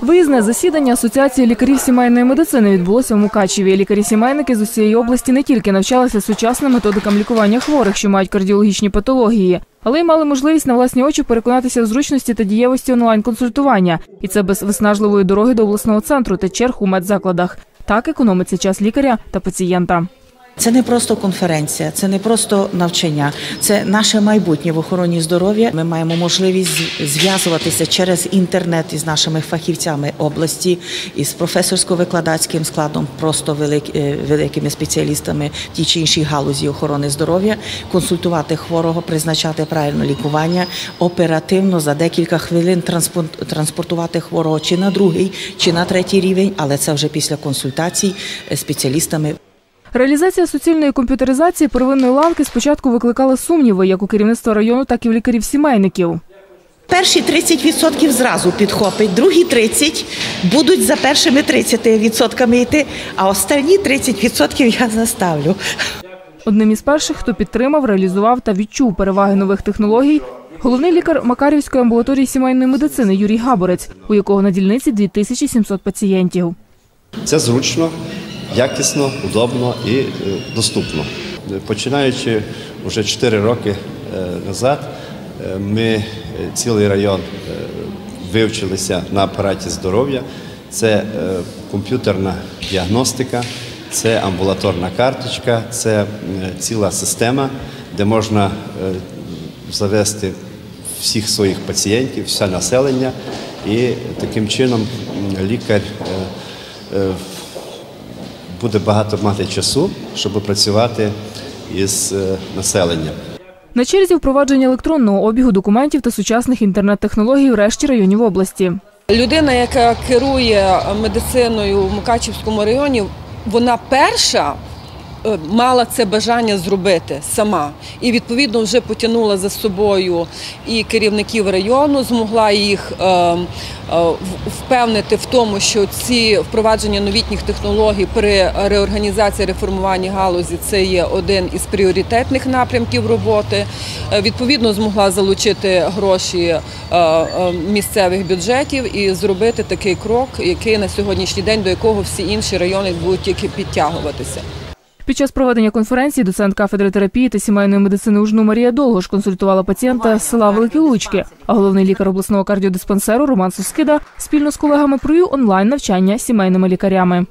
Виїзне засідання Асоціації лікарів сімейної медицини відбулося в Мукачеві. Лікарі-сімейники з усієї області не тільки навчалися сучасним методикам лікування хворих, що мають кардіологічні патології, але й мали можливість на власні очі переконатися в зручності та дієвості онлайн-консультування. І це без виснажливої дороги до обласного центру та черг у медзакладах. Так економиться час лікаря та пацієнта. Це не просто конференція, це не просто навчання, це наше майбутнє в охороні здоров'я. Ми маємо можливість зв'язуватися через інтернет із нашими фахівцями області, із професорсько-викладацьким складом, просто е, великими спеціалістами в тій чи іншій галузі охорони здоров'я, консультувати хворого, призначати правильне лікування, оперативно за декілька хвилин транспорт- транспортувати хворого чи на другий, чи на третій рівень, але це вже після консультацій е, спеціалістами. Реалізація суцільної комп'ютеризації первинної ланки спочатку викликала сумніви як у керівництва району, так і в лікарів-сімейників. Перші 30% зразу підхопить, другі 30% будуть за першими 30% йти, а останні 30% я заставлю. Одним із перших, хто підтримав, реалізував та відчув переваги нових технологій, головний лікар Макарівської амбулаторії сімейної медицини Юрій Габорець, у якого на дільниці 2700 пацієнтів. Це зручно, якісно, удобно і е, доступно. Починаючи вже 4 роки е, назад, е, ми цілий район вивчилися на апараті здоров'я. Це комп'ютерна діагностика, це амбулаторна карточка, це ціла система, де можна завести всіх своїх пацієнтів, все населення, і таким чином лікар буде багато мати часу, щоб працювати із е, населенням. На черзі впровадження електронного обігу документів та сучасних інтернет-технологій в решті районів області. Людина, яка керує медициною в Мукачівському районі, вона перша мала це бажання зробити сама. І відповідно вже потягнула за собою і керівників району, змогла їх е, е, впевнити в тому, що ці впровадження новітніх технологій при реорганізації реформуванні галузі це є один із пріоритетних напрямків роботи. Е, Відповідно, змогла залучити гроші е, е, місцевих бюджетів і зробити такий крок, який на сьогоднішній день до якого всі інші райони будуть тільки підтягуватися. Під час проведення конференції доцент кафедри терапії та сімейної медицини УЖНУ Марія Долгош консультувала пацієнта з села Великі Лучки, а головний лікар обласного кардіодиспансеру Роман Сускида спільно з колегами провів онлайн навчання сімейними лікарями.